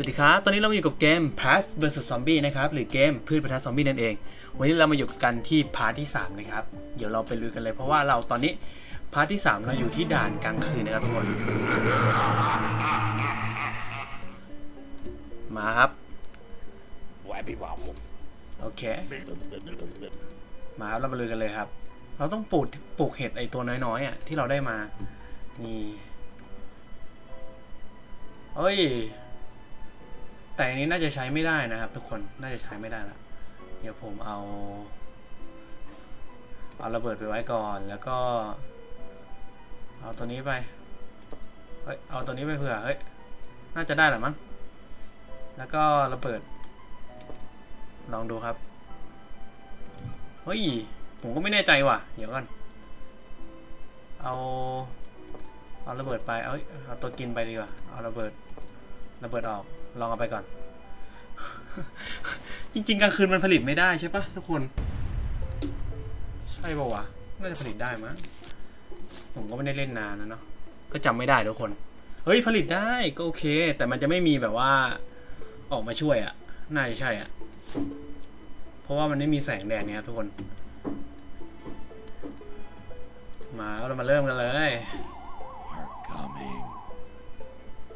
สวัสดีครับ ตอนนี้เราอยู่กับเกม Plants vs Zombie นะครับ หรือเกมพืชประทัดซอมบี้นั่นเอง วันนี้เรามาอยู่กันที่พาร์ทที่ 3 นะครับ เดี๋ยวเราไปลุยกันเลย เพราะว่าเราตอนนี้พาร์ทที่ 3 เราอยู่ที่ด่านกลางคืนนะครับทุกคน มาครับว้พี่บ่าวผมโอเค มาครับเรามาลุยกันเลยครับ เราต้องปลูกปลูกเห็ดไอตัวน้อยๆอะที่เราได้มา นี่เฮ้ย แต่อันนี้น่าจะใช้ไม่ได้นะครับ ทุกคนน่าจะใช้ไม่ได้ละเดี๋ยวผมเอา เอาระเบิดไปไว้ก่อนแล้วก็ เอาตัวนี้ไปเฮ้ยเอาตัวนี้ไปเผื่อเฮ้ยน่าจะได้แหละมั้งแล้วก็ระเบิด ลองดูครับเฮ้ยผมก็ไม่แน่ใจว่ะ เดี๋ยวก่อนเอาเอาระเบิดไปเอาเอาตัวกินไปดีกว่าเอาระเบิดระเบิดออก ลองเอาไปก่อน จริง ๆกลางคืนมันผลิตไม่ได้ใช่ปะทุกคน ใช่ปะวะน่าจะผลิตได้มั้งผมก็ไม่ได้เล่นนานนะเนาะก็จำไม่ได้ทุกคน เฮ้ยผลิตได้ก็โอเค แต่มันจะไม่มีแบบว่าออกมาช่วยอะน่าจะใช่อะ่ะเพราะว่ามันไม่มีแสงแดดเนี่ยครับทุกคน มาเรามาเริ่มกันเลย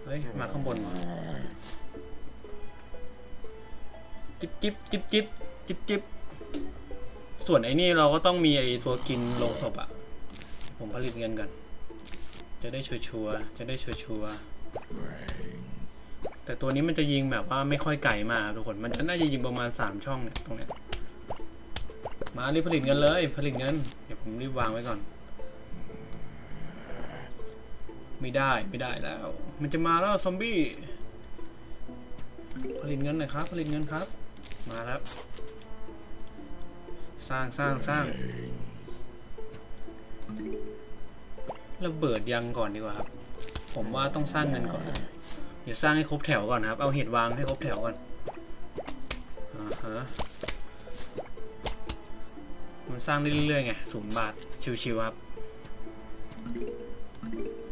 เฮ้ยมาข้างบนว่ะ จิบจิบจิบจิบจิบจิบส่วนไอ้นี่เราก็ต้องมีไอ้ตัวกินลงศพอะผมผลิตเงินกัน จะได้ชัวร์ๆจะได้ชัวร์ๆแต่ตัวนี้มันจะยิงแบบว่าไม่ค่อยไกลมากทุกคน มันจะน่าจะยิงประมาณสามช่องเนี่ยตรงเนี้ย มารีบผลิตเงินเลย ผลิตเงิน เดี๋ยวผมรีบวางไว้ก่อน ไม่ได้ไม่ได้แล้ว มันจะมาแล้วซอมบี้ ผลิตเงินหน่อยครับ ผลิตเงินครับ มาแล้ว สร้างสร้างสร้างระเบิดยังก่อนดีกว่าครับ ผมว่าต้องสร้างเงินก่อน เดี๋ยวสร้างให้ครบแถวก่อนครับ เอาเห็ดวางให้ครบแถวก่อนอ่าฮะมันสร้างได้เรื่อยๆไงศูนย์บาท ชิวๆครับ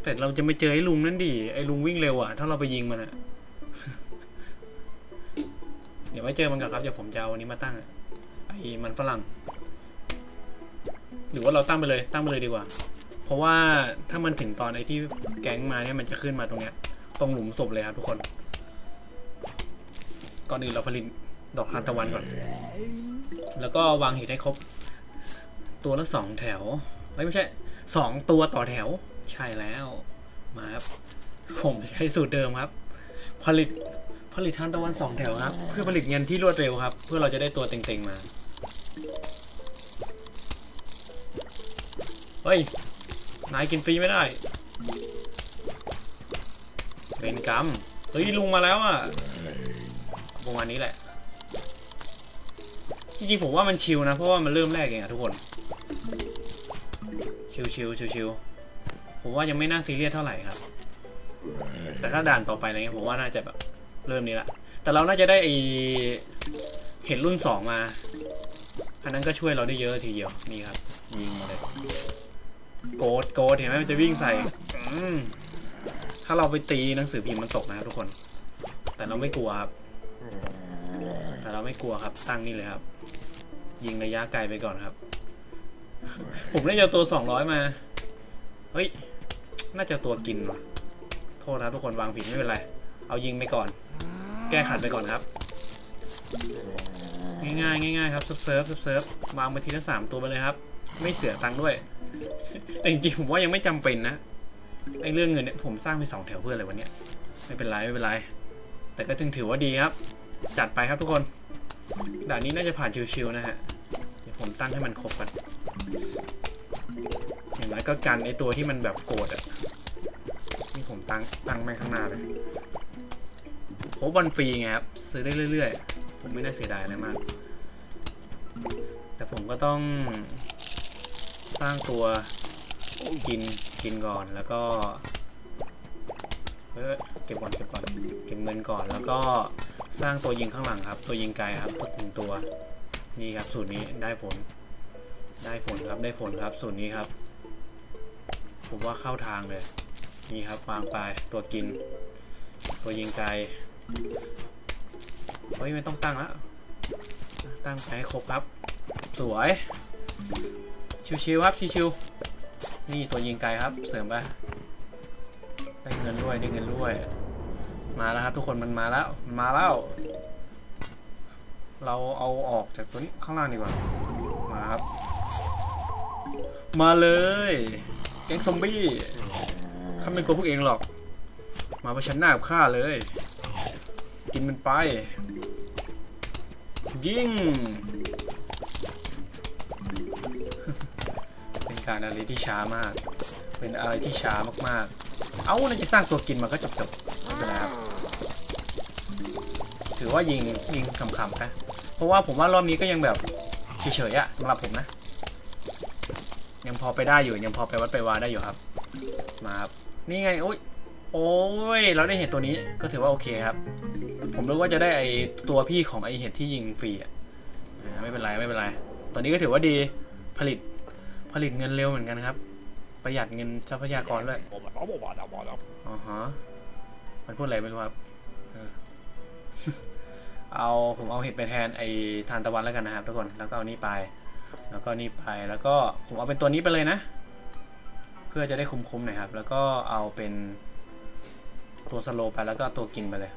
แต่เราจะไม่เจอไอ้ลุงนั่นดิ ไอ้ลุงวิ่งเร็วอะถ้าเราไปยิงมันอะ เดี๋ยวไว้เจอมันก่อนครับเดี๋ยวผมจะเอาอันนี้มาตั้งไอ้มันฝรั่ง หรือว่าเราตั้งไปเลยตั้งไปเลยดีกว่า เพราะว่าถ้ามันถึงตอนไอ้ที่แก๊งมาเนี่ยมันจะขึ้นมาตรงเนี้ย ตรงหลุมศพเลยครับทุกคนก่อนอื่นเราผลิตดอกทานตะวันก่อน แล้วก็วางห็ดให้ครบ ตัวละสองแถวไม่ใช่สองตัวต่อแถว ใช่แล้ว มาครับ ผมใช้สูตรเดิมครับ ผลิต ผลิตทานตะวันสองแถวครับ เพื่อผลิตเงินที่รวดเร็วครับ เพื่อเราจะได้ตัวเต็งๆมา เฮ้ย นายกินฟรีไม่ได้ เป็นกรรมเฮ้ยลุงมาแล้วอะประมาณนี้แหละ จริงๆผมว่ามันชิลนะ เพราะว่ามันเริ่มแรกเองอะทุกคน ชิลชิลชิลชิลๆผมว่ายังไม่น่าซีเรียสเท่าไหร่ครับ แต่ถ้าด่านต่อไปอะไรเงี้ยผมว่าน่าจะแบบ เริ่มนี้ละ แต่เราน่าจะได้ไอเห็นรุ่นสองมา อันนั้นก็ช่วยเราได้เยอะทีเดียว นี่ครับ ยิงมาเลย โกดโกดเห็นไหมมันจะวิ่งใส่อืถ้าเราไปตีหนังสือพิมพ์มันตกนะครับทุกคน แต่เราไม่กลัวครับ แต่เราไม่กลัวครับ ตั้งนี่เลยครับ ยิงระยะไกลไปก่อนครับ ผมได้เจอตัวสองร้อยมา เฮ้ย น่าจะตัวกินว่ะ โทษนะทุกคนวางผิดไม่เป็นไร เอายิงไปก่อน แก้ขัดไปก่อนครับ ง่ายๆง่ายๆครับเซิร์ฟเซิร์ฟเซิร์ฟวางไปทีละสามตัวไปเลยครับ ไม่เสียตังค์ด้วย แต่จริงๆผมว่ายังไม่จำเป็นนะไอ้เรื่องเงินเนี่ยผมสร้างไปสองแถวเพื่ออะไรวันเนี้ยไม่เป็นไรไม่เป็นไร แต่ก็ถึงถือว่าดีครับ จัดไปครับทุกคนด่านนี้น่าจะผ่านชิวๆนะฮะเดี๋ยวผมตั้งให้มันครบก่อนอย่างไรก็กันไอ้ตัวที่มันแบบโกรธอะนี่ผมตั้งตั้งแม่งข้างหน้าเลย โอ้บอลฟรีไงครับ ซื้อได้เรื่อยๆ ผมไม่ได้เสียดายอะไรมาก แต่ผมก็ต้อง สร้างตัวกินกินก่อนแล้วก็เออเก็บก่อนเก็บก่อนเก็บเงินก่อนแล้วก็สร้างตัวยิงข้างหลังครับ ตัวยิงไกลครับตัวถึงตัวนี่ครับสูตรนี้ได้ผล ได้ผลครับได้ผลครับสูตรนี้ครับ ผมว่าเข้าทางเลย นี่ครับวางไปตัวกิน ตัวยิงไกล เฮ้ยไม่ต้องตั้งแล้วตั้งไปครบครับ สวย ชิวๆครับ ชิวๆนี่ตัวยิงไกลครับ เสริมไป ได้เงินด้วย ได้เงินด้วย มาแล้วครับ ทุกคน มันมาแล้ว มันมาแล้ว เราเอาออกจากตัวนี้ข้างล่างดีกว่า มาครับ มาเลย แก๊งซอมบี้ข้าไม่กลัวพวกเองหรอก มาประชันหน้ากับข้าเลย กินมันไป ยิง เป็นการอะไรที่ช้ามาก เป็นอะไรที่ช้ามากๆ เอ้าเราจะสร้างตัวกินมาก็จบๆไม่เป็นไรครับ ถือว่ายิงยิงขำๆนะเพราะว่าผมว่ารอบนี้ก็ยังแบบเฉยๆอะสำหรับผมนะ ยังพอไปได้อยู่ยังพอไปวัดไปวาได้อยู่ครับ มาครับ นี่ไงโอ้ยโอ้ย เราได้เห็นตัวนี้ก็ถือว่าโอเคครับ ผมนึกว่าจะได้ไอตัวพี่ของไอเห็ดที่ยิงฟรีอะไม่เป็นไรไม่เป็นไร ตอนนี้ก็ถือว่าดีผลิตผลิตเงินเร็วเหมือนกันครับ ประหยัดเงินทรัพยากรด้วยอ๋อฮะมันพูดอะไรไม่รู้ครับเอาผมเอาเห็ดไปแทนไอทานตะวันแล้วกันนะครับทุกคนแล้วก็เอานี่ไป แล้วก็นี่ไปแล้วก็ผมเอาเป็นตัวนี้ไปเลยนะ เพื่อจะได้คุ้มๆหน่อยครับ แล้วก็เอาเป็นตัวสโลไปแล้วก็ตัวกินไปเลย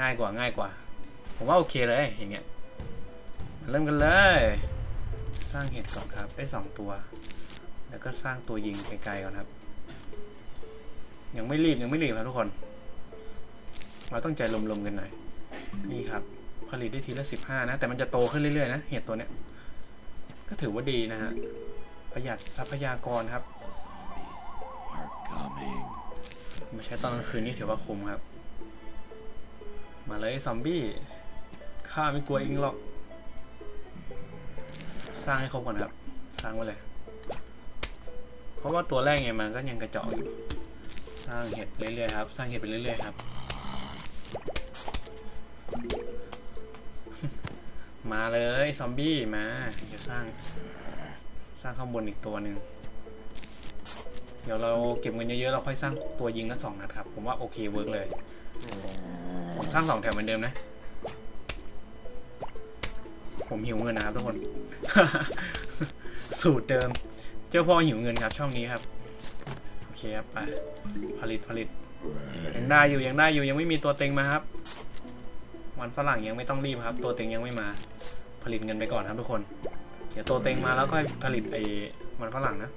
ง่ายกว่าง่ายกว่า ผมว่าโอเคเลยอย่างเงี้ยมาเริ่มกันเลย สร้างเห็ดก่อนครับได้สองตัว แล้วก็สร้างตัวยิงไกลๆก่อนครับ ยังไม่รีบยังไม่รีบครับทุกคน เราต้องใจลมๆกันหน่อยนี่ครับ ผลิตได้ทีละสิบห้านะ แต่มันจะโตขึ้นเรื่อยๆนะเห็ดตัวเนี้ย ก็ถือว่าดีนะฮะประหยัดทรัพยากรครับ Are coming. มาใช้ตอนกลางคืนนี่ถือว่าคุ้มครับ มาเลยซอมบี้ข้าไม่กลัวเองหรอก สร้างให้ครบก่อนครับ สร้างไว้เลย เพราะว่าตัวแรกไงมันก็ยังกระจอกอยู่สร้างเห็ดเรื่อยๆครับ สร้างเห็ดไปเรื่อยๆครับ มาเลยซอมบี้มาจะสร้าง สร้างข้างบนอีกตัวหนึ่งเดี๋ยวเราเก็บเงินเยอะๆเราค่อยสร้างตัวยิงละสองนัดครับ ผมว่าโอเคเวิร์กเลย สร้างสองแถวเหมือนเดิมนะ ผมหิวเงินนะครับทุกคน สูตรเดิม เจ้าพ่อหิวเงินครับ ช่องนี้ครับ โอเคครับไปผลิตผลิต ยังได้อยู่ยังได้อยู่ยังไม่มีตัวเต็งมาครับ วันฝรั่งยังไม่ต้องรีบครับ ตัวเต็งยังไม่มา ผลิตเงินไปก่อนครับทุกคน เดี๋ยวตัวเต็งมาแล้วก็ผลิตไอ้มันฝรั่งนะ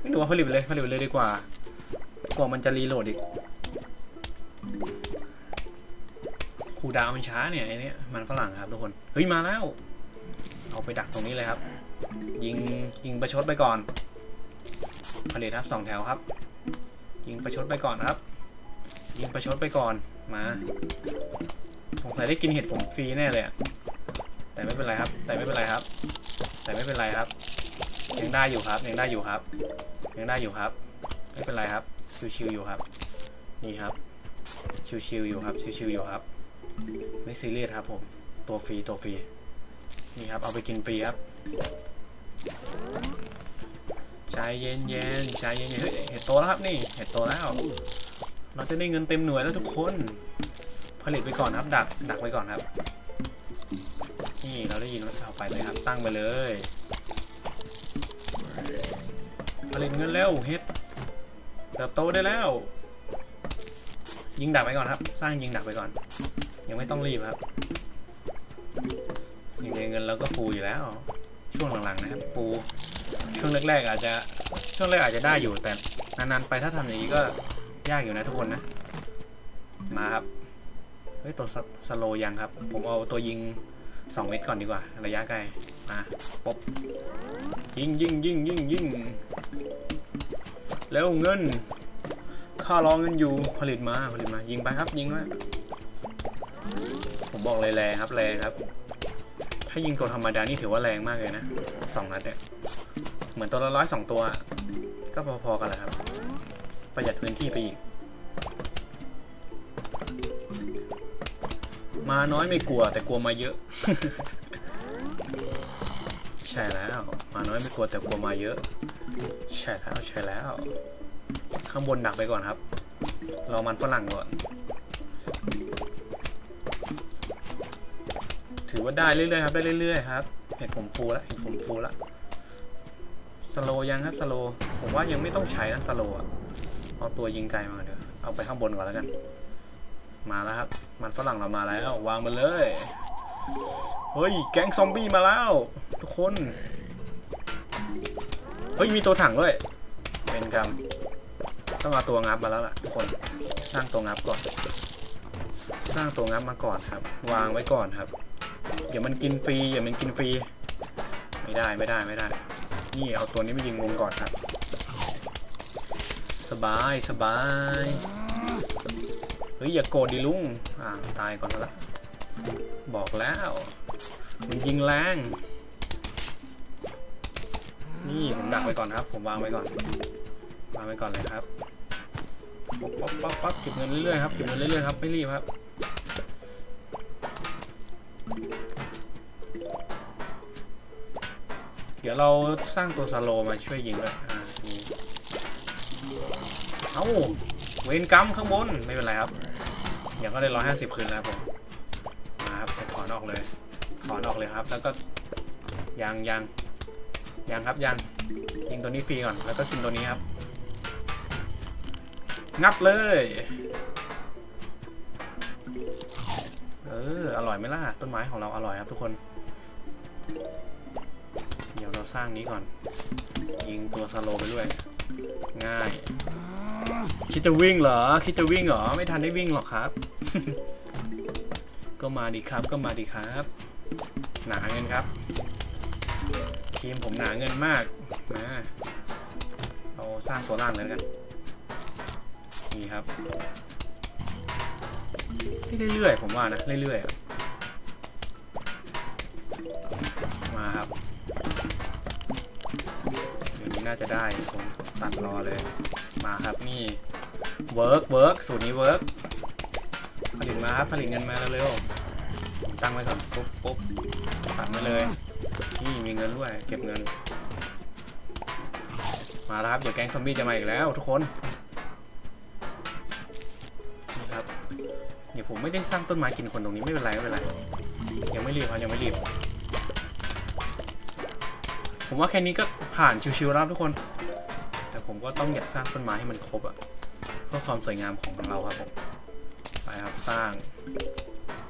ไม่รู้ว่าผลิตเลยผลิตเลยดีกว่ากว่ามันจะรีโหลดอีก ดาวมันช้าเนี่ยไอ้นี่มันฝรั่งครับทุกคนเฮ้ยมาแล้ว เอาไปดักตรงนี้เลยครับ ยิงยิงประชดไปก่อนผลิตครับสองแถวครับ ยิงประชดไปก่อนครับ ยิงประชดไปก่อนมาสงสัยได้กินเห็ดผมฟรีแน่เลยอะแต่ไม่เป็นไรครับ แต่ไม่เป็นไรครับ แต่ไม่เป็นไรครับ ยังได้อยู่ครับ ยังได้อยู่ครับ ยังได้อยู่ครับ ไม่เป็นไรครับ ชิวๆอยู่ครับ นี่ครับ ชิวๆอยู่ครับ ชิวๆอยู่ครับ ไม่ซีเรียสครับผม ตัวฟรีตัวฟรี นี่ครับ เอาไปกินฟรีครับใจเย็นเย็นใจเย็นเฮ้ยเห็ดโตแล้วครับนี่ เห็ดโตแล้ว เราจะได้เงินเต็มหน่วยแล้วทุกคน ผลิตไปก่อนครับ ดัก ดักไว้ก่อนครับ นี่เราได้ยินว่าเอาไปเลยครับ ตั้งไปเลย ผลิตเงินเร็วเฮ็ดเติบโตได้แล้ว ยิงดักไปก่อนครับ สร้างยิงดักไปก่อน ยังไม่ต้องรีบครับยังไงเงินเราก็ฟูอยู่แล้ว ช่วงหลังๆนะครับ ปู ช่วงแรกๆอาจจะช่วงแรกอาจจะได้อยู่แต่นานๆไปถ้าทำอย่างนี้ก็ยากอยู่นะทุกคนนะ มาครับเฮ้ยตัวสสโลยังครับ ผมเอาตัวยิงสองเมตรก่อนดีกว่า ระยะไกลมาป๊บยิงยิงยิงยิงยิงแล้วเงินค่ารองเงินอยู่ผลิตมาผลิตมา ยิงไปครับยิงไว้ ผมบอกเลยแรงครับแรงครับ ถ้ายิงตัวธรรมดานี่ถือว่าแรงมากเลยนะสองนัดเนี่ย เหมือนตัวละร้อยสองตัว ก็พอๆกันแหละครับ ประหยัดพื้นที่ไปอีก มาน้อยไม่กลัวแต่กลัวมาเยอะ ใช่แล้ว มาน้อยไม่กลัวแต่กลัวมาเยอะ ใช่แล้วใช่แล้ว ข้างบนดักไปก่อนครับรอมันฝรั่งก่อน ถือว่าได้เรื่อยๆครับ ได้เรื่อยๆครับ เห็ดผมฟูแล้วเห็ดผมฟูแล้วสโลยังครับสโลผมว่ายังไม่ต้องใช้นะสโลอะเอาตัวยิงไกลมาเดี๋ยว เอาไปข้างบนก่อนแล้วกัน มาแล้วครับ มันฝรั่งเรามาแล้ววางมาเลย เฮ้ย แก๊งซอมบี้มาแล้ว ทุกคน เฮ้ย มีตัวถังด้วย เป็นกรรมต้องเอาตัวงับมาแล้วล่ะทุกคน สร้างตัวงับก่อน สร้างตัวงับมาก่อนครับ วางไว้ก่อนครับ อย่ามันกินฟรีอย่ามันกินฟรี ไม่ได้ไม่ได้ไม่ได้ นี่เอาตัวนี้ไปยิงวงก่อนครับ สบายสบาย เฮ้ยอย่าโกรธดิลุง อ่าตายก่อนละบอกแล้ว มันยิงแรง นี่ผมดักไว้ก่อนครับ ผมวางไว้ก่อน วางไว้ก่อนเลยครับป๊อปป๊อปป๊อปป๊อปเก็บเงินเรื่อยๆครับ เก็บเงินเรื่อยๆครับ ไม่รีบครับ เดี๋ยวเราสร้างตัวสโลมาช่วยยิงด้วยอ่านี่เอ้าเวนกรรมข้างบนไม่เป็นไรครับเดี๋ยวก็ได้ร้อยห้าสิบคืนแล้วผมมาครับถอนออกเลยถอนออกเลยครับ แล้วก็ยังยังยังครับยังยิงตัวนี้ฟรีก่อนแล้วก็กินตัวนี้ครับงับเลย เออ อร่อยไหมล่ะ ต้นไม้ของเราอร่อยครับทุกคน สร้างนี้ก่อน ยิงตัวสโลไปด้วย ง่าย คิดจะวิ่งเหรอ คิดจะวิ่งเหรอ ไม่ทันได้วิ่งหรอกครับ ก็มาดีครับก็มาดีครับ หนาเงินครับ ทีมผมหนาเงินมากนะเราสร้างตัวล่างเลยกันนี่ครับเรื่อยๆผมว่านะเรื่อยๆมาครับ น่าจะได้ผมตัดรอเลย มาครับนี่เวิร์กเวิร์กสูตรนี้เวิร์กผลิตมาครับผลิตเงินมาเร็วๆตั้งไว้ก่อนปุ๊บปุ๊บตัดมาเลยนี่มีเงินด้วยเก็บเงิน มาแล้วครับเดี๋ยวแก๊งซอมบี้จะมาอีกแล้วทุกคนนี่ครับเดี๋ยวผมไม่ได้สร้างต้นไม้กินคนตรงนี้ไม่เป็นไรไม่เป็นไรยังไม่รีบครับยังไม่รีบผมว่าแค่นี้ก็ ผ่านชิวๆแล้วครับทุกคน แต่ผมก็ต้องอยากสร้างต้นไม้ให้มันครบอะเพื่อความสวยงามของเราครับผมไปครับสร้าง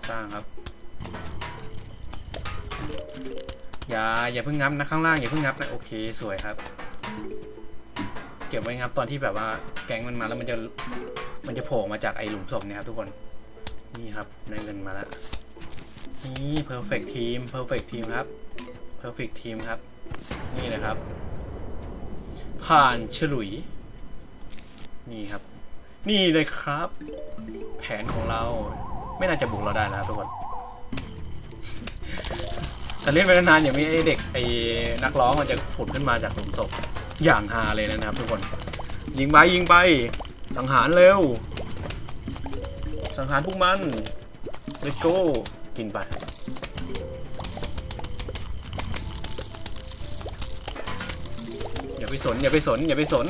สร้างครับ อย่าอย่าเพิ่งงับนะข้างล่างอย่าเพิ่งงับนะโอเคสวยครับ เก็บไว้งับตอนที่แบบว่าแก๊งมันมาแล้วมันจะมันจะโผล่มาจากไอหลุมศพเนี่ยครับทุกคนนี่ครับได้เงินมาแล้วนี่ perfect team perfect team ครับ perfect team ครับ นี่นะครับ ผ่านฉลุย นี่ครับ นี่เลยครับ แผนของเราไม่น่าจะบุกเราได้แล้วทุกคนแต่เล่นไปนานๆอย่างมีไอเด็กไอ้นักร้องมันจะผุดขึ้นมาจากหลุมศพอย่างฮาเลยนะครับ ทุกคน ยิงไปยิงไป สังหารเร็ว สังหารพวกมันเลโก้กินไป ไปสนอย่าไปสนอย่าไปสน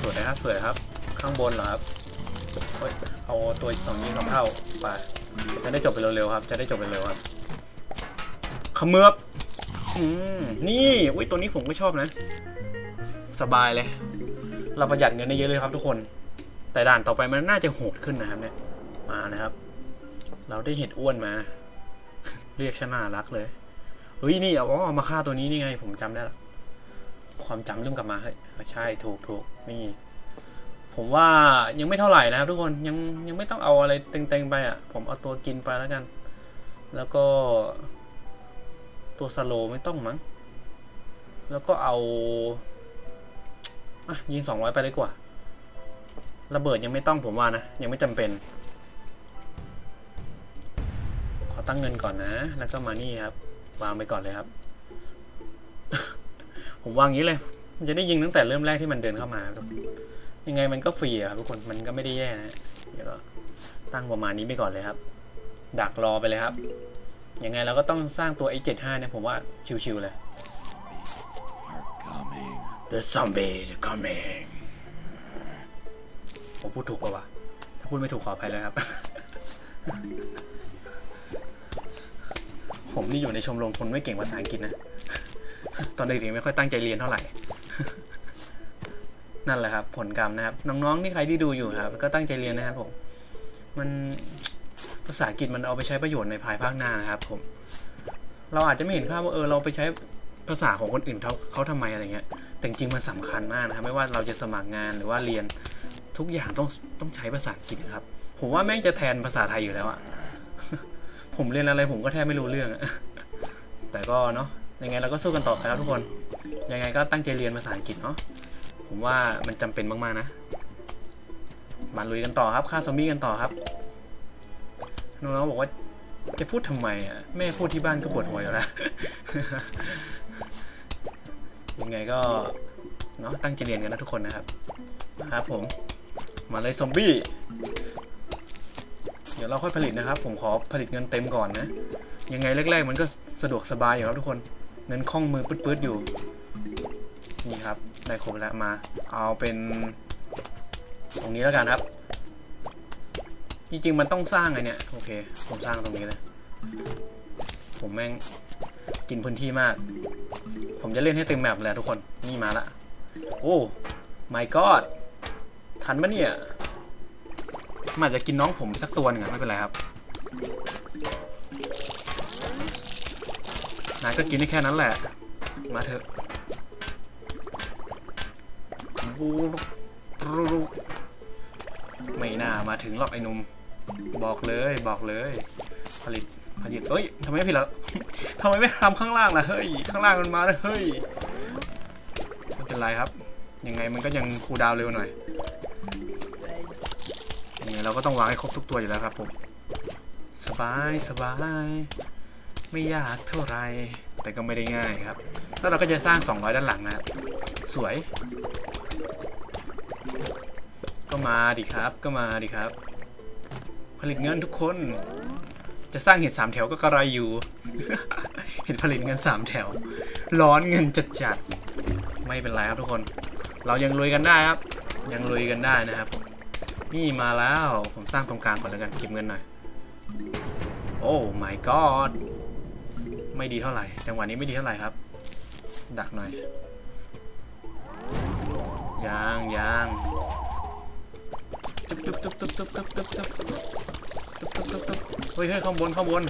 สวยนะครับสวยครับ ข้างบนเหรอครับเฮ้ยเอาตัวสองยิงสองเท่าไปจะได้จบไปเร็วๆครับ จะได้จบไปเร็วครับขมือบอืมนี่อุ้ยตัวนี้ผมก็ชอบนะ สบายเลย เราประหยัดเงินได้เยอะเลยครับทุกคน แต่ด่านต่อไปมันน่าจะโหดขึ้นนะครับเนี่ย มานะครับ เราได้เห็ดอ้วนมา เรียกชนารักเลย เฮ้ยนี่เอาอ๋อามาฆ่าตัวนี้นี่ไง ผมจำได้ละความจำเริ่มกลับมาเฮ้ยใช่ถูกถูกนี่ ผมว่ายังไม่เท่าไหร่นะครับทุกคนยังยังไม่ต้องเอาอะไรเต็งๆไปอะ ผมเอาตัวกินไปแล้วกัน แล้วก็ ตัวสโลไม่ต้องมั้งแล้วก็เอาอะยิงสองร้อยไปเลยกว่า ระเบิดยังไม่ต้องผมว่านะ ยังไม่จำเป็น ขอตั้งเงินก่อนนะ แล้วก็มานี่ครับ วางไปก่อนเลยครับ ผมวางงี้เลย มันจะได้ยิงตั้งแต่เริ่มแรกที่มันเดินเข้ามายังไงมันก็ฟรีครับทุกคนมันก็ไม่ได้แย่นะเดี๋ยวก็ตั้งประมาณนี้ไปก่อนเลยครับ ดักรอไปเลยครับ ยังไงเราก็ต้องสร้างตัว X75 เนี่ยผมว่าชิวๆเลย The zombie is coming ผมพูดถูกปะวะ ถ้าพูดไม่ถูกขออภัยเลยครับ ผมนี่อยู่ในชมรมคนไม่เก่งภาษาอังกฤษนะ ตอนเด็กๆไม่ค่อยตั้งใจเรียนเท่าไหร่ นั่นแหละครับ ผลกรรมนะครับ น้องๆที่ใครที่ดูอยู่ครับ ก็ตั้งใจเรียนนะครับผม มันภาษาอังกฤษมันเอาไปใช้ประโยชน์ในภายภาคหน้านะครับ ผม เราอาจจะไม่เห็นภาพว่าเออเราไปใช้ภาษาของคนอื่นเขาเขาทำไมอะไรเงี้ย แต่จริงมันสำคัญมากนะครับ ไม่ว่าเราจะสมัครงานหรือว่าเรียนทุกอย่างต้องต้องใช้ภาษาอังกฤษครับ ผมว่าแม่งจะแทนภาษาไทยอยู่แล้วอะ ผมเรียนอะไรผมก็แทบไม่รู้เรื่องอะแต่ก็เนาะยังไงเราก็สู้กันต่อไปครับทุกคน ยังไงก็ตั้งใจเรียนภาษาอังกฤษเนาะผมว่ามันจำเป็นมากๆนะมาลุยกันต่อครับฆ่าซอมบี้กันต่อครับน้องๆบอกว่าจะพูดทำไมอะแม่พูดที่บ้านก็ปวดหัวอยู่แล้วยังไงก็เนาะตั้งใจเรียนกันนะทุกคนนะครับ ครับผมมาเลยซอมบี้ เดี๋ยวเราค่อยผลิตนะครับ ผมขอผลิตเงินเต็มก่อนนะ ยังไงแรกๆ มันก็สะดวกสบายอยู่ครับทุกคนเงินคล่องมือปื๊ดๆอยู่ นี่ครับได้ครบแล้วมา เอาเป็น ตรงนี้แล้วกันครับ จริงๆมันต้องสร้างไงเนี่ยโอเค ผมสร้างตรงนี้เลยผมแม่งกินพื้นที่มาก ผมจะเล่นให้เต็มแมปเลยทุกคน นี่มาละ โอ้ my god ทันปะเนี่ย มันอาจจะกินน้องผมสักตัวหนึ่งอะไม่เป็นไรครับนายก็กินได้แค่นั้นแหละ มาเถอะบูรูไม่น่ามาถึงหรอกไอ้หนุ่มบอกเลยบอกเลย ผลิตผลิตเอ้ยทำไมไม่ผิดล่ะทำไมไม่ทำข้างล่างล่ะเฮ้ยข้างล่างมันมาแล้วเฮ้ยไม่เป็นไรครับ ยังไงมันก็ยังคูดาวเร็วหน่อย ยังไงเราก็ต้องวางให้ครบทุกตัวอยู่แล้วครับผมสบายสบายไม่ยากเท่าไรแต่ก็ไม่ได้ง่ายครับ แล้วเราก็จะสร้าง 200 ด้านหลังนะครับสวย ก็มาดิครับก็มาดิครับ ผลิตเงินทุกคน จะสร้างเห็ดสามแถวก็กระไรอยู่ เห็นผลิตเงินสามแถว ร้อนเงินจัดจัดๆไม่เป็นไรครับทุกคน เรายังลุยกันได้ครับ ยังลุยกันได้นะครับ นี่มาแล้ว ผมสร้างตรงกลางก่อนแล้วกันเก็บเงินหน่อย โอ้ my god ไม่ดีเท่าไหร่ จังหวะนี้ไม่ดีเท่าไหร่ครับ ดักหน่อย ยางยางตุ๊บตุ๊บตุ๊บตุ๊บตุ๊บตุ๊บตุ๊บตุ๊บตุ๊บตุ๊บตุ๊บเฮ้ยเฮ้ยข้างบนข้างบน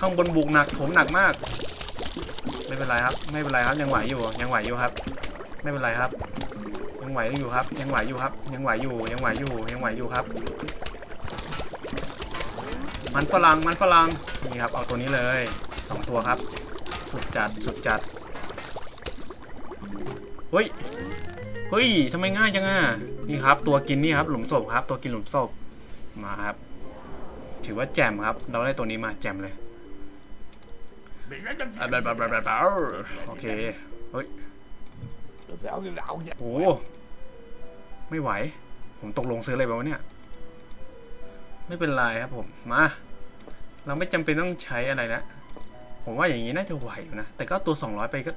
ข้างบนบุกหนักผมหนักมาก ไม่เป็นไรครับ ไม่เป็นไรครับ ยังไหวอยู่ ยังไหวอยู่ครับ ไม่เป็นไรครับ ไหวอยู่ครับ ยังไหวอยู่ครับ ยังไหวอยู่ ยังไหวอยู่ ยังไหวอยู่ครับ มันฝรั่ง มันฝรั่ง นี่ครับ เอาตัวนี้เลยสองตัวครับ สุดจัด สุดจัด เฮ้ย เฮ้ยทำไมง่ายจังอะ นี่ครับ ตัวกินนี่ครับ หลุมศพครับ ตัวกินหลุมศพ มาครับ ถือว่าแจมครับ เราได้ตัวนี้มาแจมเลยโอเค เฮ้ยโอ้ ไม่ไหว ผมตกลงซื้อเลยแบบวะเนี่ย ไม่เป็นไรครับผม มา เราไม่จำเป็นต้องใช้อะไรแล้วผมว่าอย่างนี้น่าจะไหวอยู่นะ แต่ก็ตัว 200 ไปก็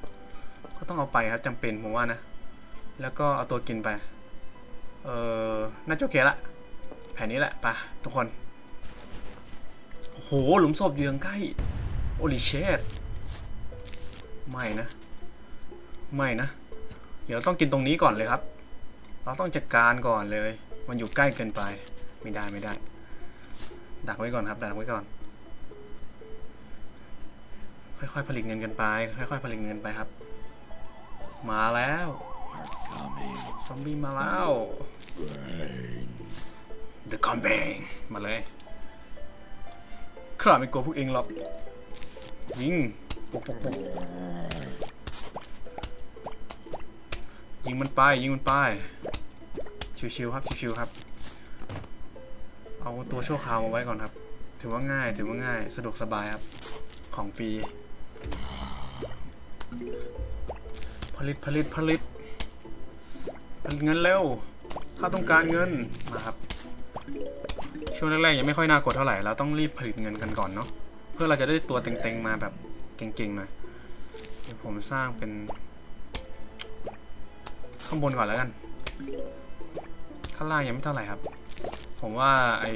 ก็ต้องเอาไปครับจำเป็นผมว่านะ แล้วก็เอาตัวกินไป เออน่าจะโอเคละ แผนนี้แหละไปะทุกคน โอ้โห หลุมศพอยู่ยังใกล้ โอลิเชตไม่นะ ไม่นะ เดี๋ยวต้องกินตรงนี้ก่อนเลยครับ เราต้องจัดการก่อนเลย มันอยู่ใกล้เกินไป ไม่ได้ไม่ได้ ดักไว้ก่อนครับ ดักไว้ก่อน ค่อยๆผลิตเงินกันไป ค่อยๆผลิตเงินไปครับ มาแล้วซอมบี้มาแล้ว The Coming มาเลยข้าไม่กลัวพวกเองหรอกยิงปุกปุกปกยิงมันไป ยิงมันไป ชิวๆครับชิวๆครับ เอาตัวชั่วคราวมาไว้ก่อนครับ ถือว่าง่ายถือว่าง่ายสะดวกสบายครับ ของฟรีผลิตผลิตผลิตผลิตเงินเร็วถ้าต้องการเงินมาครับ ช่วงแรกๆยังไม่ค่อยน่ากดเท่าไหร่เราต้องรีบผลิตเงินกันก่อนเนาะเพื่อเราจะได้ตัวเต็งๆมาแบบเก่งๆหน่อยเดี๋ยวผมสร้างเป็น ข้างบนก่อนแล้วกัน ข้างล่างยังไม่เท่าไหร่ครับ ผมว่าไอ้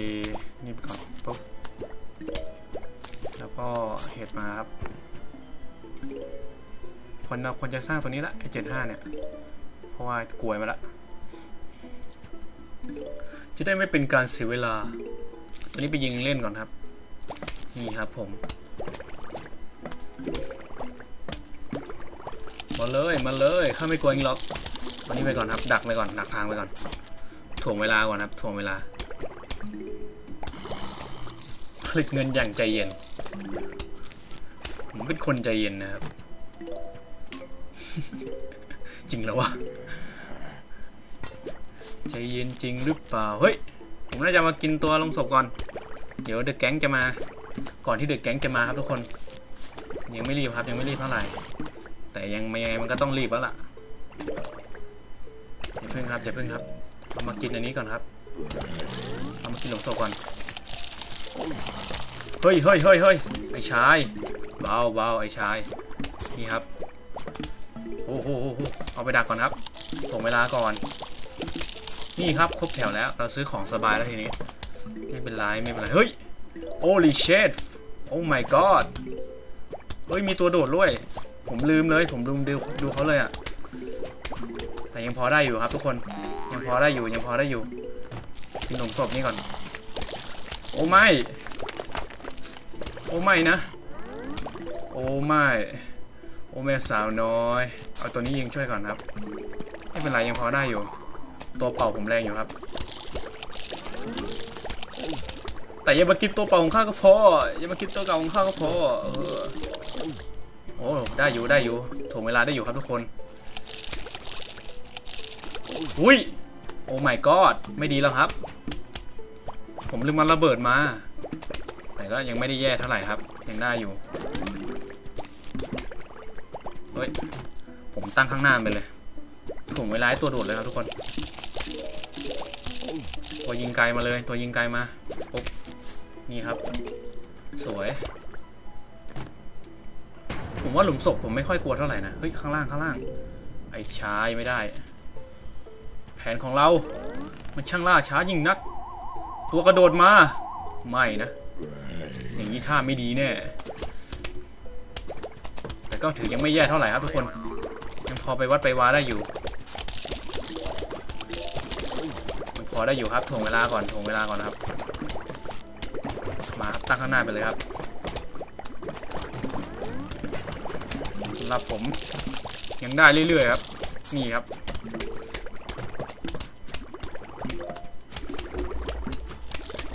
นี่ไปก่อนปุ๊บแล้วก็เห็ดมาครับคนเราควรจะสร้างตัวนี้ละไอเจ็ดห้าเนี่ย เพราะว่ากลวยมาละ จะได้ไม่เป็นการเสียเวลา ตัวนี้ไปยิงเล่นก่อนครับ นี่ครับผมมาเลยมาเลยข้าไม่กลัวยิงหรอกวันนี้ไปก่อนครับ ดักไปก่อนดักทางไปก่อน ถ่วงเวลาก่อนครับถ่วงเวลาผลิตเงินอย่างใจเย็น ผมเป็นคนใจเย็นนะครับ จริงแล้ววะใจเย็นจริงหรือเปล่า เฮ้ย ผมน่าจะมากินตัวลงศพก่อน เดี๋ยวเดอะแก๊งจะมา ก่อนที่เดอะแก๊งจะมาครับทุกคน ยังไม่รีบครับยังไม่รีบเท่าไหร่ แต่ยังไม่ยังไงมันก็ต้องรีบแล้วล่ะอย่าเพิ่งครับอย่าเพิ่งครับ เอามากินอันนี้ก่อนครับเอามากินหลงศพก่อน เฮ้ยเฮ้ยเฮ้ยเฮ้ยไอ้ชาย เบาเบาไอ้ชาย นี่ครับ โอ้โหโอ้โหเอาไปดักก่อนครับส่งเวลาก่อน นี่ครับครบแถวแล้ว เราซื้อของสบายแล้วทีนี้ ไม่เป็นไรไม่เป็นไร เฮ้ย holy shit oh my god เฮ้ย มีตัวโดดด้วย ผมลืมเลย ผมลืมดูดูเขาเลยอะแต่ยังพอได้อยู่ครับทุกคนยัง พอได้อยู่ยังพอได้อยู่กินขนมศพนี่ก่อน โอ้ไม่ โอ้ไม่นะ โอ้ไม่ โอ้แม่สาวน้อย เอาตัวนี้ยิงช่วยก่อนครับ ไม่เป็นไรยังพอได้อยู่ ตัวเป่าผมแรงอยู่ครับ แต่อย่ามากินตัวเป่าของข้าก็พอ อย่ามากินตัวเก่าของข้าก็พอโอ้ได้อยู่ได้อยู่ถ่วงเวลาได้อยู่ครับทุกคน อุ้ย โอ้ my god ไม่ดีแล้วครับ ผมลืมมันระเบิดมา แต่ก็ยังไม่ได้แย่เท่าไหร่ครับ ยังได้อยู่ เฮ้ย ผมตั้งข้างหน้าไปเลยถ่วงเวลาให้ตัวโดดเลยครับทุกคน ตัวยิงไกลมาเลย ตัวยิงไกลมาปุ๊บนี่ครับ สวย ผมว่าหลุมศพผมไม่ค่อยกลัวเท่าไหร่นะ เฮ้ย ข้างล่างข้างล่าง ไอ้ชายไม่ได้ นของเรา มันช่างล่าช้ายิ่งนัก ตัวกระโดดมา ไม่นะ อย่างนี้ท่าไม่ดีแน่ แต่ก็ถือยังไม่แย่เท่าไหร่ครับทุกคน ยังพอไปวัดไปวาได้อยู่ยังพอได้อยู่ครับถ่วงเวลาก่อนถ่วงเวลาก่อนครับ มาครับตั้งข้างหน้าไปเลยครับสำหรับผมยังได้เรื่อยๆครับ นี่ครับ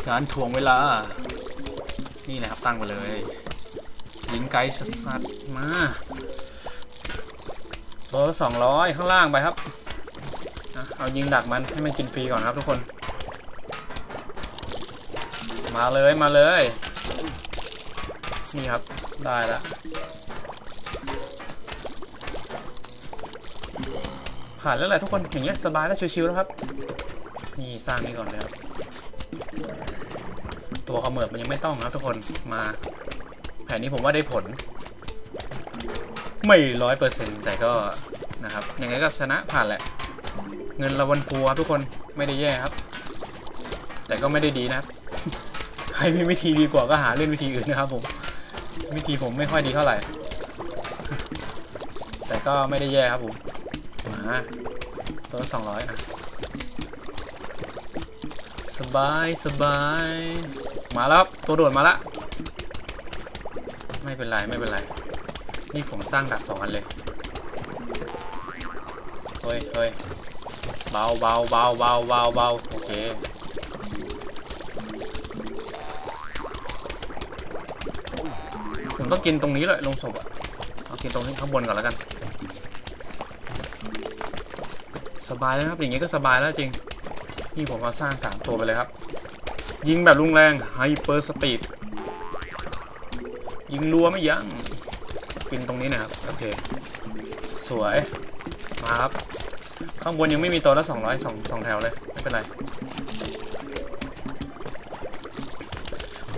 การถ่วงเวลา นี่แหละครับตั้งไปเลย ยิงไกลสัสๆมาเบอร์สองร้อยข้างล่างไปครับ เอายิงดักมันให้มันกินฟรีก่อนครับทุกคน มาเลยมาเลย นี่ครับได้ล้วผ่านแล้วแหละทุกคนอย่างเงี้ยสบายแล้วชิวๆแล้วครับ นี่สร้างนี่ก่อนเลยครับ ตัวเขมือบมันยังไม่ต้องครับทุกคนมา แผนนี้ผมว่าได้ผล ไม่ร้อยเปอร์เซ็นต์แต่ก็นะครับยังไงก็ชนะผ่านแหละ เงินรางวัลครูครับทุกคนไม่ได้แย่ครับ แต่ก็ไม่ได้ดีนะใครมีวิธีดีกว่าก็หาเล่นวิธีอื่นนะครับผมวิธีผมไม่ค่อยดีเท่าไหร่ แต่ก็ไม่ได้แย่ครับผมมาตัวสองร้อยอะสบาย สบาย มาแล้วตัวโดดมาละ ไม่เป็นไรไม่เป็นไร นี่ผมสร้างดักสองอันเลยเฮ้ยเฮ้ยเบาเบาเบาเบาเบาเบาโอเคผมต้องกินตรงนี้เลยลงศพอะเอากินตรงนี้ข้างบนก่อนแล้วกัน สบายแล้วครับอย่างงี้ก็สบายแล้วจริง นี่ผมเอาสร้างสามตัวไปเลยครับ ยิงแบบรุนแรงไฮเปอร์สปีดยิงรัวไม่ยั้งกินตรงนี้นะครับ โอเค สวย มาครับ ข้างบนยังไม่มีตัวละสองร้อยสองสองแถวเลย ไม่เป็นไร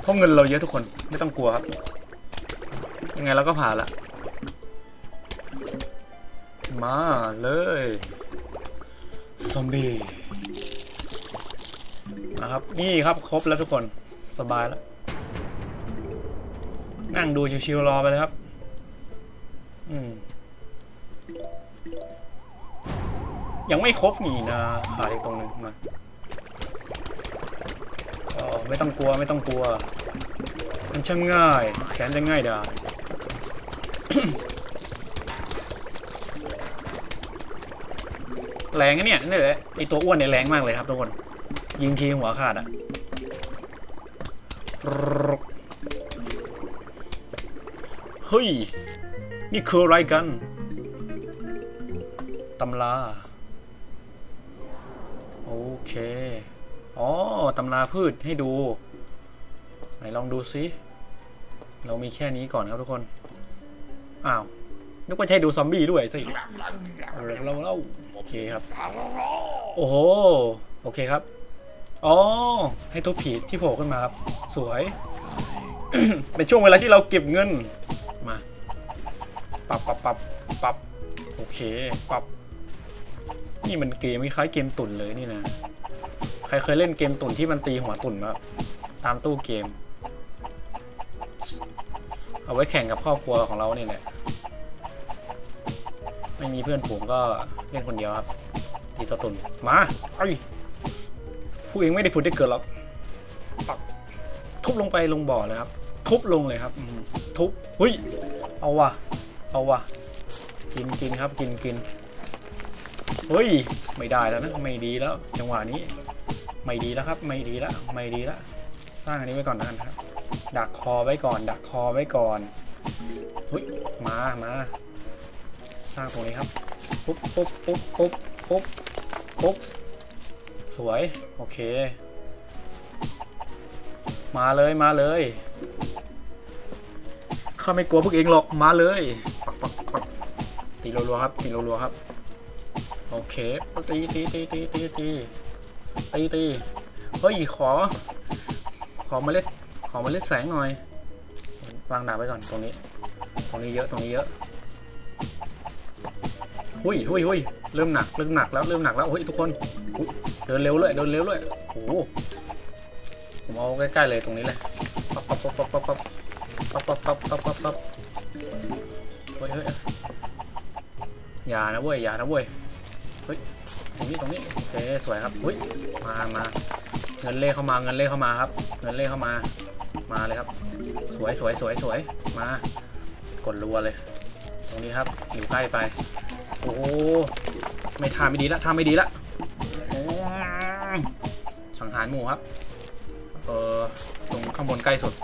เพราะเงินเราเยอะทุกคนไม่ต้องกลัวครับ ยังไงเราก็ผ่านละ มาเลย ซอมบี้ ครับ นี่ครับครบแล้วทุกคนสบายแล้ว นั่งดูชิวๆรอไปเลยครับ อืม ยังไม่ครบนี่นะขาดอีกตรงหนึ่งมาก็ไม่ต้องกลัวไม่ต้องกลัว มันช่างง่าย แสนจะง่ายได้แรงนะเนี่ยนี่แหละไอตัวอ้วนเนี่ยแรงมากเลยครับทุกคน ยิงทีหัวขาดอะเฮ้ย นี่คืออะไรกัน ตำรา โอเค อ๋อ ตำราพืชให้ดู ไหนลองดูซิ เรามีแค่นี้ก่อนครับทุกคน อ้าว นึกว่าใช่ดูซอมบี้ด้วยสิเอาเราเราเราโอเคครับ โอ้โห โอเคครับ อ๋อ ให้ตัวผีที่โผล่ขึ้นมาครับ สวย เป็นช่วงเวลาที่เราเก็บเงิน มา ปรับปรับปรับปรับโอเค ปรับ นี่มันเกมคล้ายเกมตุ่นเลยนี่นะ ใครเคยเล่นเกมตุ่นที่มันตีหัวตุ่นแบบตามตู้เกม เอาไว้แข่งกับครอบครัวของเราเนี่ยแหละ ไม่มีเพื่อนผมก็เล่นคนเดียวครับตีตัวตุ่นมาไอ้ย ผู้เองไม่ได้ผุดได้เกิดหรอกปักทุบลงไปลงบ่อเลยครับ ทุบลงเลยครับทุบเฮ้ยเอาว่ะเอาว่ะกินกินครับกินกินเฮ้ยไม่ได้แล้วนะไม่ดีแล้ว จังหวะนี้ ไม่ดีแล้วครับ ไม่ดีแล้วไม่ดีแล้วสร้างอันนี้ไว้ก่อนนะครับ ดักคอไว้ก่อน ดักคอไว้ก่อนเฮ้ยมามาสร้างตรงนี้ครับปุ๊บปุ๊บปุ๊บปุ๊บปุ๊บปุ๊บ สวย โอเค มาเลยมาเลยข้าไม่กลัวพวกเองหรอกมาเลยปักปักปักตีรัวๆครับตีรัวๆครับ โอเคตีตีตีตีตีตีตีตีเฮ้ยขอ ขอเมาเล็ดขอเมาเล็ดแสงหน่อยวางดาบไว้ก่อนตรงนี้ ตรงนี้เยอะตรงนี้เยอะหุยหุยหุยเริ่มหนักเริ่มหนักแล้วเริ่มหนักแล้วเฮ้ยทุกคนอุ เดินเร็วเลยเดินเร็วเลยโอ้โหผมเอาใกล้ๆเลยตรงนี้เลยปั๊บปั๊บปั๊บปั๊บปั๊บปั๊บปั๊บปั๊บปั๊บปั๊บปั๊บเฮ้ยเฮ้ยอย่านะเว้ยอย่านะเว้ยเฮ้ยตรงนี้ตรงนี้โอเคสวยครับเฮ้ยมามาเงินเล่เข้ามาเงินเล่เข้ามาครับ เงินเล่เข้ามามาเลยครับ สวยสวยสวยสวยมากดรัวเลย ตรงนี้ครับอยู่ใกล้ไปโอ้โหไม่ทาไม่ดีละทาไม่ดีละารหมู่ครับ เออตรงข้างบนใกล้สุด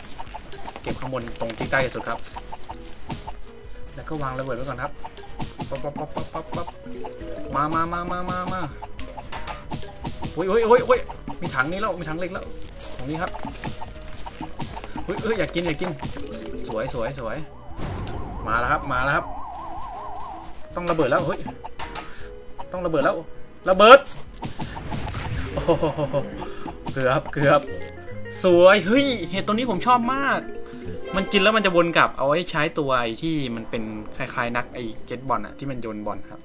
เก็บข้างบนตรงที่ใกล้สุดครับ แล้วก็วางระเบิดไว้ก่อนครับปั๊บปั๊บปั๊บปั๊บปั๊บปั๊บมามามามามามาโอ้ยโอ้ยโอ้ยโอ้ยมีถังนี้แล้ว มีถังเล็กแล้ว ตรงนี้ครับเฮ้ยเฮ้ยอยากกินอยากกิน สวยสวยสวย มาแล้วครับ มาแล้วครับ ต้องระเบิดแล้ว เฮ้ย ต้องระเบิดแล้ว ระเบิด โอ้โห เกือบเกือบสวยเฮ้ยเห็ดตัวนี้ผมชอบมาก มันกินแล้วมันจะวนกลับเอาไว้ใช้ตัวไอ้ที่มันเป็นคล้ายๆนักไอ้เก็ตบอลอะที่มันโยนบอลครับ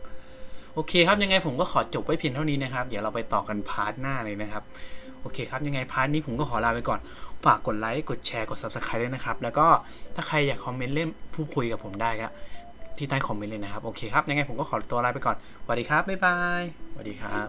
โอเคครับยังไงผมก็ขอจบไว้เพียงเท่านี้นะครับ เดี๋ยวเราไปต่อกันพาร์ทหน้าเลยนะครับ โอเคครับยังไงพาร์ทนี้ผมก็ขอลาไปก่อนฝากกดไลค์กดแชร์กด subscribe ด้วยนะครับ แล้วก็ถ้าใครอยากคอมเมนต์เล่นพูดคุยกับผมได้ครับที่ใต้คอมเมนต์เลยนะครับ โอเคครับ ยังไงผมก็ขอตัวลาไปก่อนสวัสดีครับ บ๊ายบายสวัสดีครับ